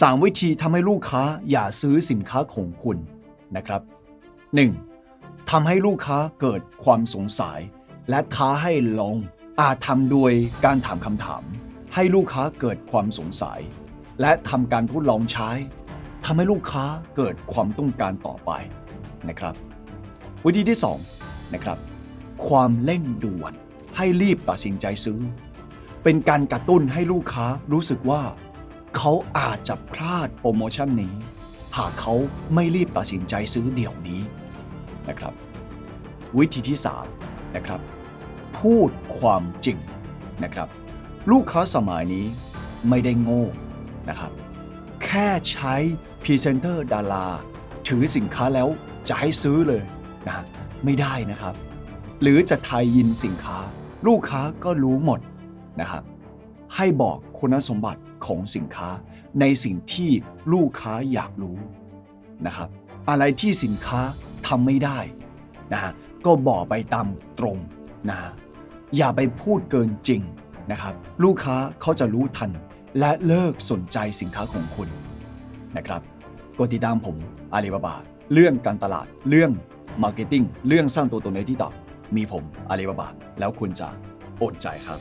3 วิธีทำให้ลูกค้าอย่าซื้อสินค้าของคุณนะครับ 1. ทำให้ลูกค้าเกิดความสงสัย และท้าให้ลอง อาจทำโดยการถามคำถาม ให้ลูกค้าเกิดความสงสัย และทำการทดลองใช้ทำให้ลูกค้าเกิดความต้องการต่อไปนะครับ วิธีที่2นะครับความเร่งด่วนให้รีบตัดสินใจซื้อ เป็นการกระตุ้นให้ลูกค้ารู้สึกว่า เขาอาจจะพลาดโปรโมชั่นนี้ หากเขาไม่รีบตัดสินใจซื้อเดี๋ยวนี้นะครับ วิธีที่3นะครับ พูดความจริงนะครับ ลูกค้าสมัยนี้ไม่ได้โง่นะครับ แค่ใช้พรีเซนเตอร์ดาราถือสินค้าแล้วจะให้ซื้อเลยนะฮะไม่ได้นะครับ หรือจะทายยินสินค้า ลูกค้าก็รู้หมดนะครับ ให้บอกคุณสมบัติ ของสินค้า ในสิ่งที่ลูกค้าอยากรู้นะครับ อะไรที่สินค้าทำไม่ได้นะก็บอกไปตามตรงนะฮะอย่าไปพูดเกินจริงนะครับ ลูกค้าเขาจะรู้ทัน และเลิกสนใจสินค้าของคุณนะครับกดติดตามผมอาลีบาบาเรื่องการตลาดเรื่องมาร์เก็ตติ้งเรื่องสร้างตัวตนในที่ต่อมีผมอาลีบาบาแล้วคุณจะอดใจครับ